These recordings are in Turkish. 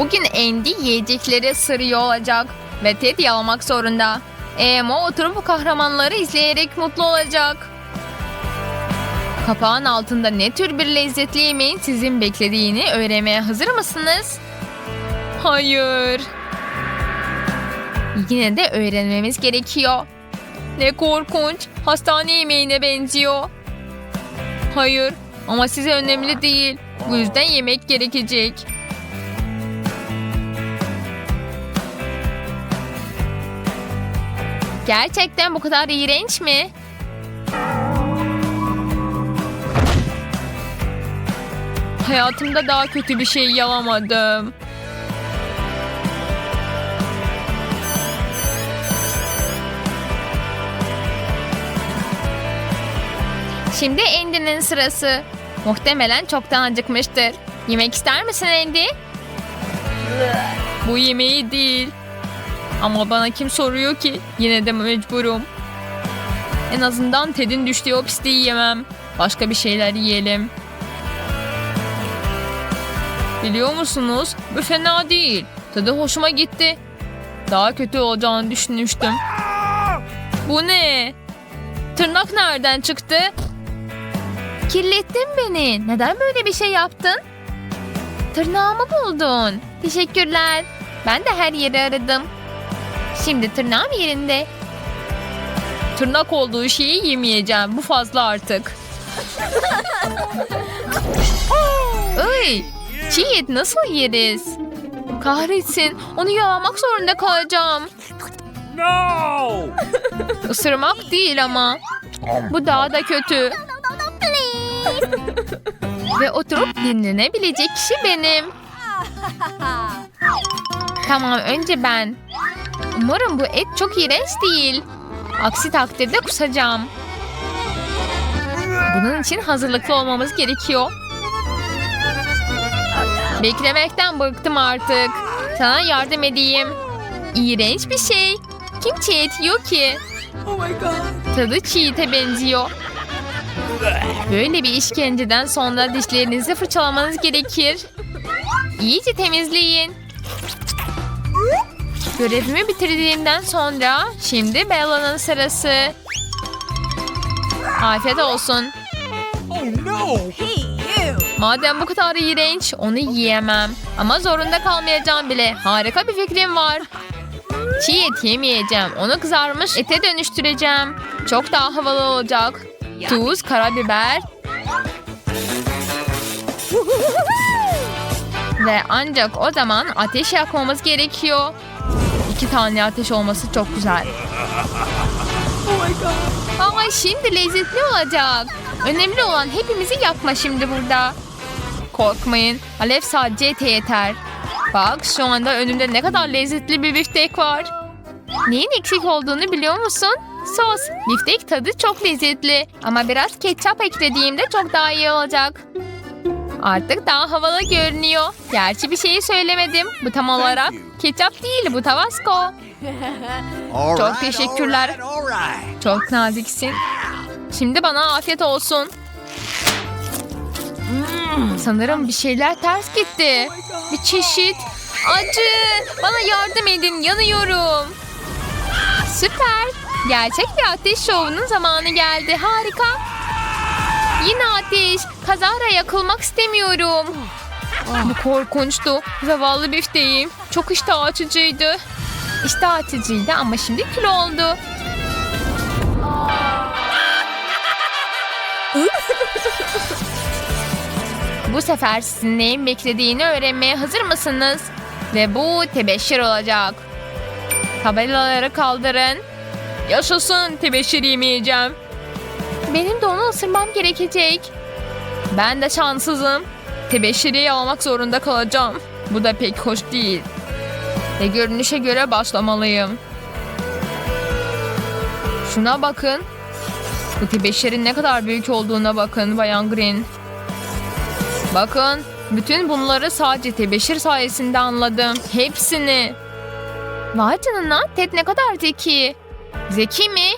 Bugün Andy yiyecekleri ısırıyor olacak ve Ted yalamak zorunda. Emo oturup kahramanları izleyerek mutlu olacak. Kapağın altında ne tür bir lezzetli yemeğin sizin beklediğini öğrenmeye hazır mısınız? Hayır. Yine de öğrenmemiz gerekiyor. Ne korkunç. Hastane yemeğine benziyor. Hayır ama size önemli değil. Bu yüzden yemek gerekecek. Gerçekten bu kadar iğrenç mi? Hayatımda daha kötü bir şey yalamadım. Şimdi Andy'nin sırası. Muhtemelen çoktan acıkmıştır. Yemek ister misin Andy? Bu yemeği değil. Ama bana kim soruyor ki? Yine de mecburum. En azından Ted'in düştüğü o pisliği yemem. Başka bir şeyler yiyelim. Biliyor musunuz? Bu fena değil. Tadı hoşuma gitti. Daha kötü olacağını düşünmüştüm. Bu ne? Tırnak nereden çıktı? Kirlettin beni. Neden böyle bir şey yaptın? Tırnağımı buldun. Teşekkürler. Ben de her yeri aradım. Şimdi tırnağım yerinde. Tırnak olduğu şeyi yemeyeceğim. Bu fazla artık. Ay, çiğ et nasıl yeriz? Kahretsin. Onu yalamak zorunda kalacağım. No! Isırmak değil ama. Bu daha da kötü. Ve oturup dinlenebilecek kişi benim. Tamam önce ben. Umarım bu et çok iğrenç değil. Aksi takdirde kusacağım. Bunun için hazırlıklı olmamız gerekiyor. Beklemekten bıktım artık. Sana yardım edeyim. İğrenç bir şey. Kim çiğ et yiyor ki? Tadı çiğ ete benziyor. Böyle bir işkenceden sonra dişlerinizi fırçalamanız gerekir. İyice temizleyin. Görevimi bitirdiğimden sonra şimdi Bella'nın sırası. Afiyet olsun. Oh no! Madem bu kadar iğrenç onu yiyemem. Ama zorunda kalmayacağım bile. Harika bir fikrim var. Çiğ et yemeyeceğim. Onu kızarmış ete dönüştüreceğim. Çok daha havalı olacak. Tuz, karabiber. Ve ancak o zaman ateş yakmamız gerekiyor. İki tane ateş olması çok güzel. Ama şimdi lezzetli olacak. Önemli olan hepimizi yakma şimdi burada. Korkmayın. Alev sadece ete yeter. Bak şu anda önümde ne kadar lezzetli bir biftek var. Neyin eksik olduğunu biliyor musun? Sos. Biftek tadı çok lezzetli. Ama biraz ketçap eklediğimde çok daha iyi olacak. Artık daha havalı görünüyor. Gerçi bir şeyi söylemedim. Bu tam olarak ketçap değil bu tabasco. Çok teşekkürler. Çok naziksin. Şimdi bana afiyet olsun. Sanırım bir şeyler ters gitti. Bir çeşit. Acı. Bana yardım edin. Yanıyorum. Süper. Gerçek bir ateş şovunun zamanı geldi. Harika. Yine ateş. Kazara yakılmak istemiyorum. Bu korkunçtu. Zavallı bifteğim. Çok iştah açıcıydı. İştah açıcıydı ama şimdi kül oldu. Bu sefer sizin neyin beklediğini öğrenmeye hazır mısınız? Ve bu tebeşir olacak. Tabelaları kaldırın. Yaşasın tebeşir yemeyeceğim. Benim de onu ısırmam gerekecek. Ben de şanssızım. Tebeşiri almak zorunda kalacağım. Bu da pek hoş değil. Ve görünüşe göre başlamalıyım. Şuna bakın. Bu tebeşirin ne kadar büyük olduğuna bakın Bayan Green. Bakın bütün bunları sadece tebeşir sayesinde anladım. Hepsini. Vay canına Ted ne kadar zeki. Zeki mi?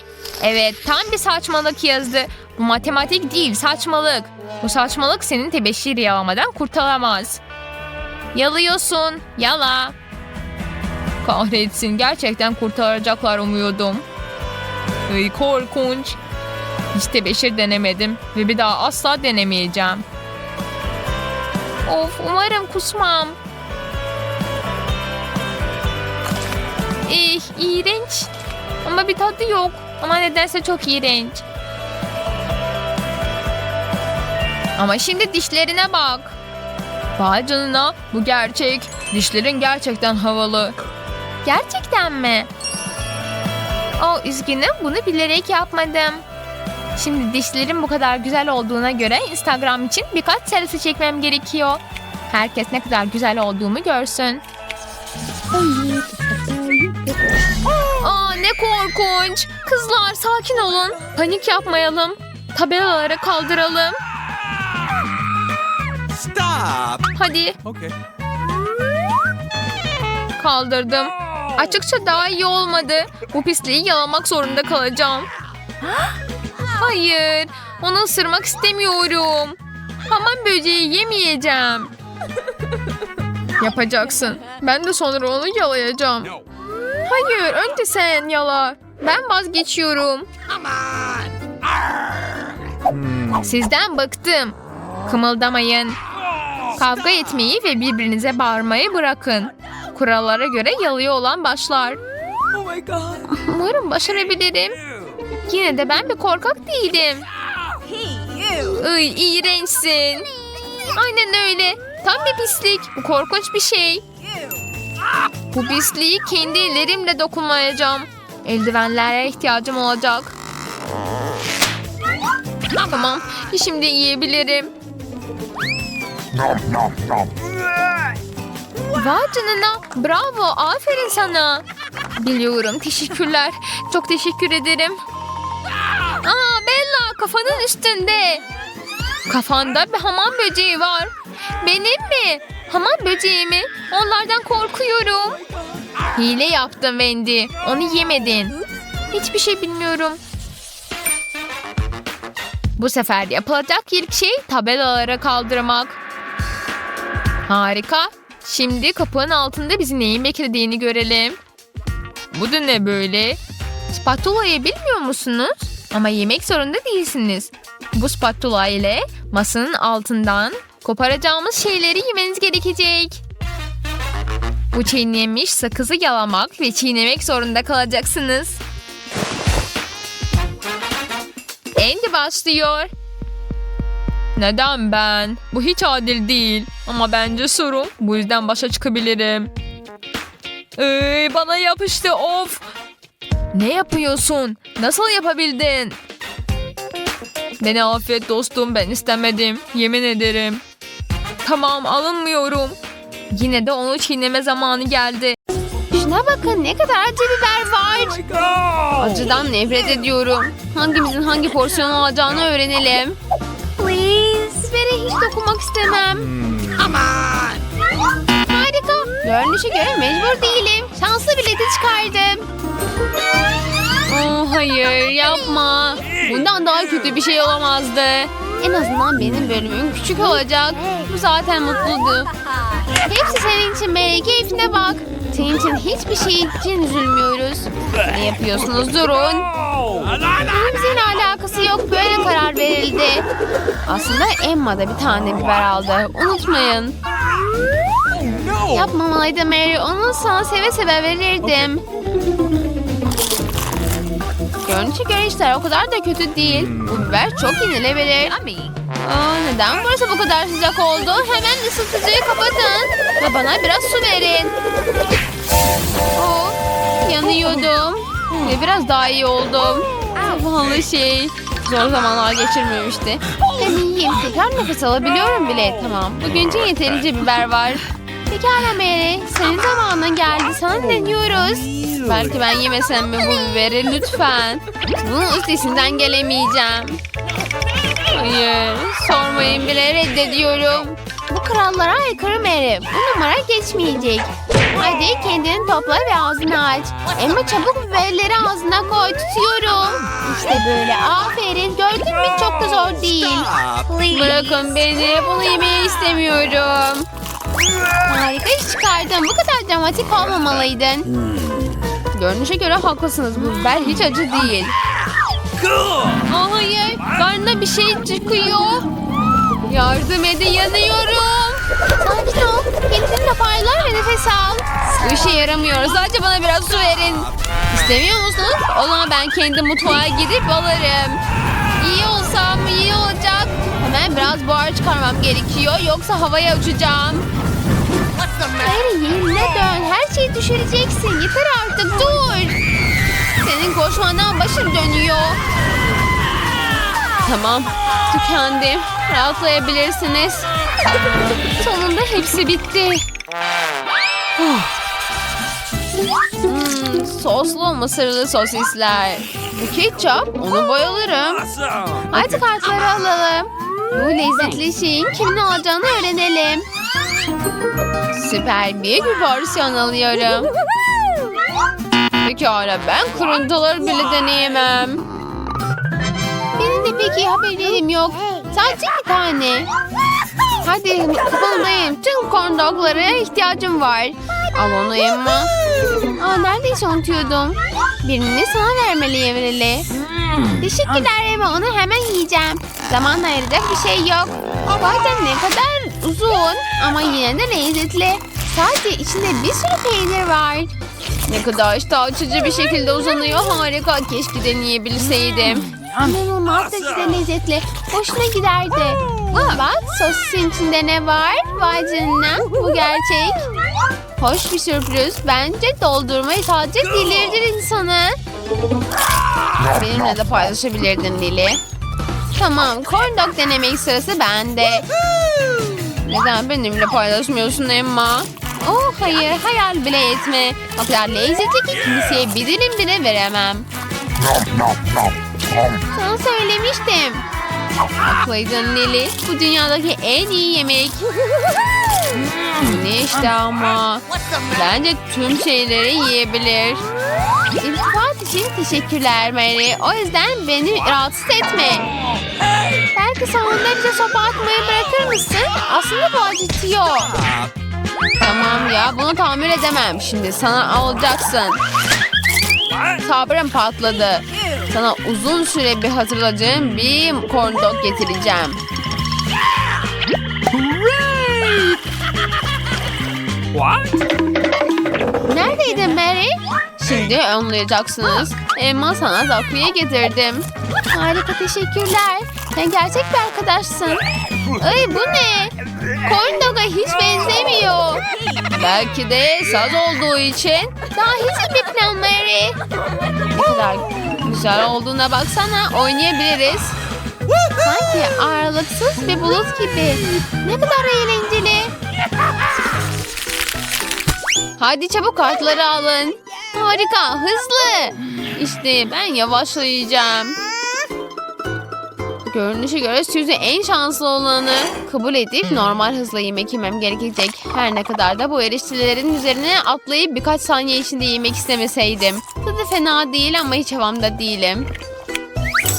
Evet tam bir saçmalık yazdı. Matematik değil saçmalık. Bu saçmalık senin tebeşir yalamadan kurtaramaz. Yalıyorsun. Yala. Kahretsin. Gerçekten kurtaracaklar umuyordum. Ay korkunç. Hiç tebeşir denemedim ve bir daha asla denemeyeceğim. Of umarım kusmam. Eh iğrenç. Ama bir tadı yok. Ama nedense çok iğrenç. Ama şimdi dişlerine bak. Vay canına bu gerçek. Dişlerin gerçekten havalı. Gerçekten mi? O üzgünüm bunu bilerek yapmadım. Şimdi dişlerim bu kadar güzel olduğuna göre Instagram için birkaç selfie çekmem gerekiyor. Herkes ne kadar güzel olduğumu görsün. Aa ne korkunç. Kızlar sakin olun. Panik yapmayalım. Tabelaları kaldıralım. Stop. Hadi Okay. kaldırdım. Açıkça daha iyi olmadı. Bu pisliği yalamak zorunda kalacağım. Hayır, onu ısırmak istemiyorum. Hamam böceği yemeyeceğim. Yapacaksın. Ben de sonra onu yalayacağım. Hayır, önce sen yala. Ben vazgeçiyorum. Sizden bıktım. Kımıldamayın. Kavga etmeyi ve birbirinize bağırmayı bırakın. Kurallara göre yalıyor olan başlar. Oh. Umarım başarabilirim. Yine de ben bir korkak değilim. Iy, iğrençsin. Aynen öyle. Tam bir pislik. Bu korkunç bir şey. Bu pisliği kendi ellerimle dokunmayacağım. Eldivenlere ihtiyacım olacak. Tamam. Şimdi yiyebilirim. Vay canına. Bravo. Aferin sana. Biliyorum. Teşekkürler. Çok teşekkür ederim. Aa Bella kafanın üstünde. Kafanda bir hamam böceği var. Benim mi? Hamam böceği mi? Onlardan korkuyorum. Hile yaptın Wendy. Onu yemedin. Hiçbir şey bilmiyorum. Bu sefer yapılacak ilk şey tabelalara kaldırmak. Harika. Şimdi kapının altında bizi neyin beklediğini görelim. Bu da ne böyle? Spatulayı bilmiyor musunuz? Ama yemek zorunda değilsiniz. Bu spatula ile masanın altından koparacağımız şeyleri yemeniz gerekecek. Bu çiğnenmiş sakızı yalamak ve çiğnemek zorunda kalacaksınız. Andy başlıyor. Neden ben? Bu hiç adil değil. Ama bence sorun. Bu yüzden başa çıkabilirim. Ee, bana yapıştı of. Ne yapıyorsun? Nasıl yapabildin? Beni affet dostum ben istemedim. Yemin ederim. Tamam alınmıyorum. Yine de onu çiğneme zamanı geldi. Şuna bakın ne kadar acı biber var. No. Acıdan nefret ediyorum. Hangimizin hangi porsiyonu alacağını öğrenelim. Bibere hiç dokunmak istemem. Harika. Görünüşe göre mecbur değilim. Şanslı bileti çıkardım. Oh, hayır yapma. Bundan daha kötü bir şey olamazdı. En azından benim bölümüm küçük olacak. Bu zaten mutluydu. Hepsi senin için Mary. Keyfine bak. Senin için hiçbir şey için üzülmüyoruz. Ne yapıyorsunuz? Durun. Bunun alakası yok. Böyle karar verildi. Aslında Emma da bir tane biber aldı. Unutmayın. No. Yapmamalıydım Mary. Onu sana seve seve verirdim. Görünüşe göre işler o kadar da kötü değil. Bu biber çok yenilebilir. Aa, neden burası bu kadar sıcak oldu? Hemen ısıtıcıyı kapatın. Ve bana biraz su verin. Oh, yanıyordum. Ve biraz daha iyi oldum. Zavallı şey. Zor zamanlar geçirmemişti. Hem iyiyim. Tekrar nefes alabiliyorum bile. Tamam. Bugün için yeterince biber var. Pekala Mary. Senin zamanın geldi. Sana deniyoruz. Belki ben yemesem mi bu biberi? Lütfen. Bunun üstesinden gelemeyeceğim. Hayır. Sormayın bile reddediyorum. Bu krallara aykırı Mary. Bu numara geçmeyecek. Hadi kendini topla ve ağzını aç. Emma çabuk biberleri ağzına koy. Tutuyorum. İşte böyle. Aferin. Gördün mü çok da zor değil. Bırakın beni. Bunu yemeyi istemiyorum. Harika iş çıkardın. Bu kadar dramatik olmamalıydın. Görünüşe göre haklısınız. Bu biber hiç acı değil. Aa, hayır. Karnına bir şey çıkıyor. Yardım edin yanıyorum. Sakin ol. Kendini toparlar ve nefes al. Bu işe yaramıyor. Sadece bana biraz su verin. İstemiyor musunuz? O zaman ben kendi mutfağa gidip alırım. İyi olsam iyi olacak. Hemen biraz buhar çıkarmam gerekiyor. Yoksa havaya uçacağım. Hayır yerine dön. Her şeyi düşüreceksin. Yeter artık dur. Senin koşmandan başın dönüyor. Tamam. Tükendim. Rahatlayabilirsiniz. Sonunda hepsi bitti. Hmm, soslu mısırlı sosisler. Bu ketçap. Onu bayılırım. Hadi kartları alalım. Bu lezzetli şeyin kimin alacağını öğrenelim. Süper büyük bir porsiyon alıyorum. Pekala ben kırıntıları bile deneyemem. Benim de peki haberim yok. Sadece bir tane. Hadi kıpıldayım. Tüm corn ihtiyacım var. Al onu Emma. Aa, neredeyse unutuyordum. Birini sana vermeliyim Lili. Teşekkürler Emma. Onu hemen yiyeceğim. Zaman ayıracak bir şey yok. Bazen ne kadar uzun ama yine de lezzetli. Sadece içinde bir sürü peynir var. Ne kadar iştah açıcı bir şekilde uzanıyor. Harika. Keşke deneyebilseydim. İnanılmaz derecede lezzetli. Hoşuna giderdi. Bak sosisin içinde ne var? Vay canına. Bu gerçek. Hoş bir sürpriz. Bence doldurmayı sadece delirtir insanı. Benimle de paylaşabilirdin Lili. Tamam, corn dog denemek sırası bende. Neden benimle paylaşmıyorsun Emma? Oh hayır, hayal bile etme. O kadar lezzetli ki kimseye bir dilim bile veremem. Sana söylemiştim. Haklıydın Lili. Bu dünyadaki en iyi yemek. ne işte ama. Bence tüm şeyleri yiyebilir. İltifat için teşekkürler Mary. O yüzden beni rahatsız etme. Belki sonunda bize sopa atmayı bırakır mısın? Aslında bu acıtıyor. Tamam ya bunu tamir edemem. Şimdi sana alacaksın. Sabrım patladı. Sana uzun süre bir hatırladığım bir corn dog getireceğim. What? Neredeydin Mary? Şimdi anlayacaksınız. Emma sana takviye getirdim. Harika teşekkürler. Sen gerçek bir arkadaşsın. Ay bu ne? Corn dog'a hiç benzemiyor. Belki de saz olduğu için. Daha hiç bir plan Mary. Ne kadar güzel olduğuna baksana. Oynayabiliriz. Sanki ağırlıksız bir bulut gibi. Ne kadar eğlenceli. Hadi çabuk kartları alın. Harika, hızlı. İşte ben yavaşlayacağım. Görünüşe göre Suzy en şanslı olanı kabul edip normal hızla yemek yemem gerekecek. Her ne kadar da bu eriştelerin üzerine atlayıp birkaç saniye içinde yemek istemeseydim. Tadı fena değil ama hiç havamda değilim.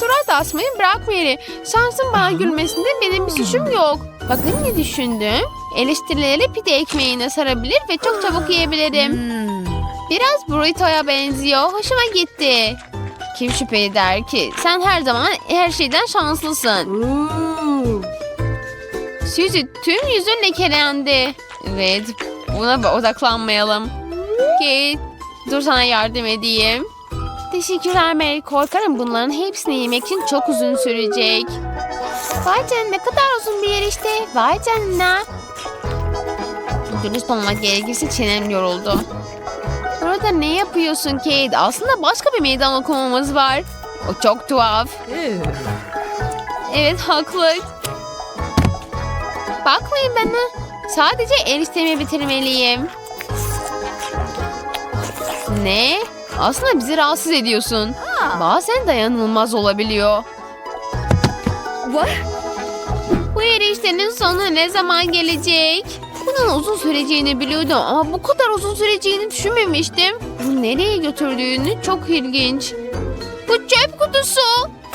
Surat asmayı bırak Mary. Şansın bana gülmesinde benim bir suçum yok. Bakın ne düşündüm. Eleştirileri pide ekmeğine sarabilir ve çok çabuk yiyebilirim. Biraz burrito'ya benziyor. Hoşuma gitti. Kim şüphe eder ki? Sen her zaman her şeyden şanslısın. Suzy tüm yüzün lekelendi. Evet buna odaklanmayalım. Kate dur sana yardım edeyim. Teşekkürler Mary. Korkarım bunların hepsini yemek için çok uzun sürecek. Vay canına ne kadar uzun bir yer işte. Vay canına. Dürüst olmak gerekirse çenem yoruldu. Burada ne yapıyorsun Kate? Aslında başka bir meydan okumamız var. O çok tuhaf. Evet haklı. Bakmayın bana. Sadece eriştemi bitirmeliyim. Ne? Aslında bizi rahatsız ediyorsun. Bazen dayanılmaz olabiliyor. Bu eriştenin sonu ne zaman gelecek? Bunun uzun süreceğini biliyordum ama bu kadar uzun süreceğini düşünmemiştim. Bu nereye götürdüğünü çok ilginç. Bu çöp kutusu.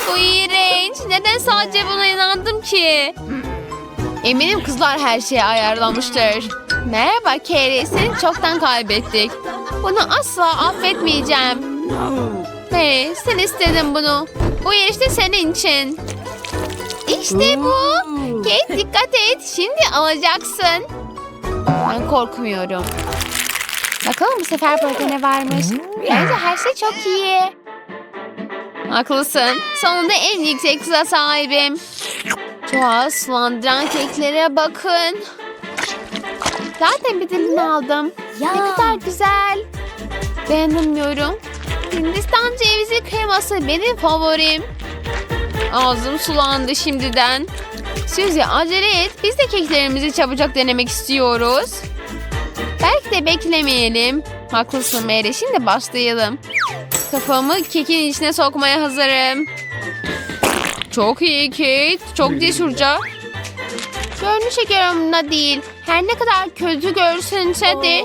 Bu iğrenç. Neden sadece buna inandım ki? Eminim kızlar her şeye ayarlamıştır. Merhaba Carrie, seni çoktan kaybettik. Bunu asla affetmeyeceğim. Mary, sen istedin bunu. Bu yarışta senin için. İşte bu. Kate dikkat et. Şimdi alacaksın. Ben korkmuyorum. Bakalım bu sefer burada ne varmış. Bence her şey çok iyi. Haklısın. Sonunda en yüksek hıza sahibim. Şu sulandıran keklere bakın. Zaten bir dilim aldım. Ne kadar güzel. Beğenmiyorum. Hindistan cevizi kreması benim favorim. Ağzım sulandı şimdiden. Suzy acele et. Biz de keklerimizi çabucak denemek istiyoruz. Belki de beklemeyelim. Haklısın Mary. Şimdi başlayalım. Kafamı kekin içine sokmaya hazırım. Çok iyi Kate. Çok cesurca. Görünüşe göre umurumda değil. Her ne kadar kötü görsünse de.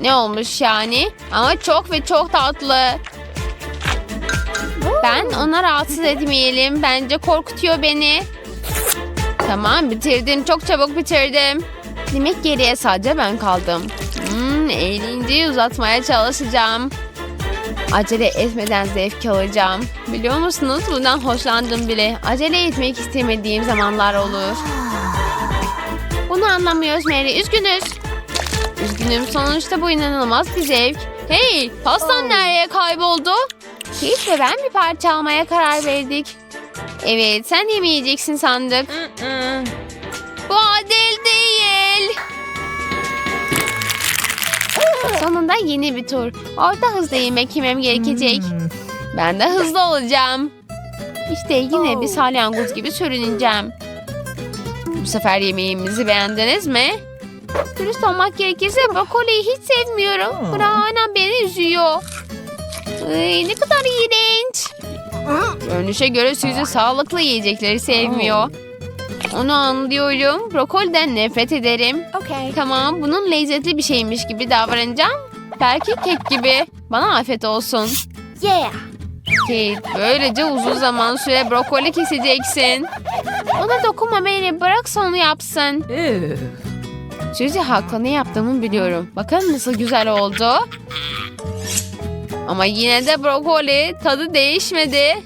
Ne olmuş yani? Ama çok ve çok tatlı. Ben ona rahatsız etmeyelim. Bence korkutuyor beni. Tamam bitirdim. Çok çabuk bitirdim. Demek geriye sadece ben kaldım. Hmm, eğlenceyi uzatmaya çalışacağım. Acele etmeden zevk alacağım. Biliyor musunuz bundan hoşlandım bile. Acele etmek istemediğim zamanlar olur. Bunu anlamıyoruz Mary. Üzgünüz. Üzgünüm sonuçta bu inanılmaz bir zevk. Hey pastan nereye kayboldu? Ve ben bir parça almaya karar verdik. Evet sen yemeyeceksin sandık. Bu adil değil. Sonunda yeni bir tur. Orada hızlı yemek yemem gerekecek. Ben de hızlı olacağım. İşte yine bir salyangoz gibi sürüneceğim. Bu sefer yemeğimizi beğendiniz mi? Dürüst olmak gerekirse brokoliyi hiç sevmiyorum. Brana beni üzüyor. Ay, ne kadar iğrenç. Görünüşe göre Suzy sağlıklı yiyecekleri sevmiyor. Onu anlıyorum. Brokoliden nefret ederim. Okay. Tamam bunun lezzetli bir şeymiş gibi davranacağım. Belki kek gibi. Bana afiyet olsun. Yeah. Kate böylece uzun zaman süre brokoli keseceksin. Ona dokunma Mary bırak onu yapsın. Suzy haklı ne yaptığımı biliyorum. Bakın nasıl güzel oldu. Ama yine de brokoli tadı değişmedi.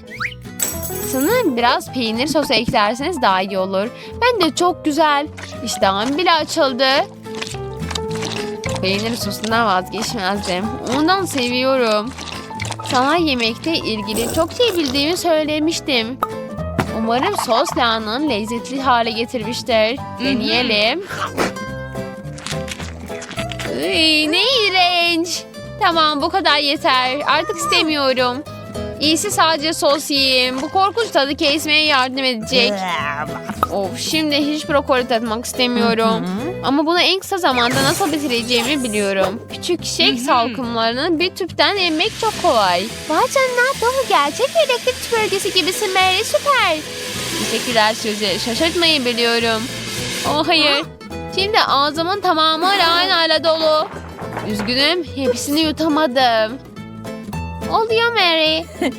Sanırım biraz peynir sosu eklerseniz daha iyi olur. Ben de çok güzel. İştahım bile açıldı. Peynir sosundan vazgeçmezdim. Ondan seviyorum. Sana yemekte ilgili çok şey bildiğimi söylemiştim. Umarım sos lahananı lezzetli hale getirmiştir. Deneyelim. Iy, ne iğrenç. Tamam bu kadar yeter. Artık istemiyorum. İyisi sadece sos yiyeyim. Bu korkunç tadı kesmeye yardım edecek. Of şimdi hiç brokoli tatmak istemiyorum. Ama bunu en kısa zamanda nasıl bitireceğimi biliyorum. Küçük şek salkımlarını bir tüpten emmek çok kolay. Vay canına bu gerçek elektrik süpürgesi gibisin Mary süper. Teşekkürler Suzy. Şaşırtmayı biliyorum. Oh hayır. Şimdi ağzımın tamamı lahanayla dolu. Üzgünüm hepsini yutamadım. Oluyor Mary.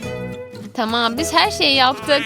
tamam biz her şeyi yaptık.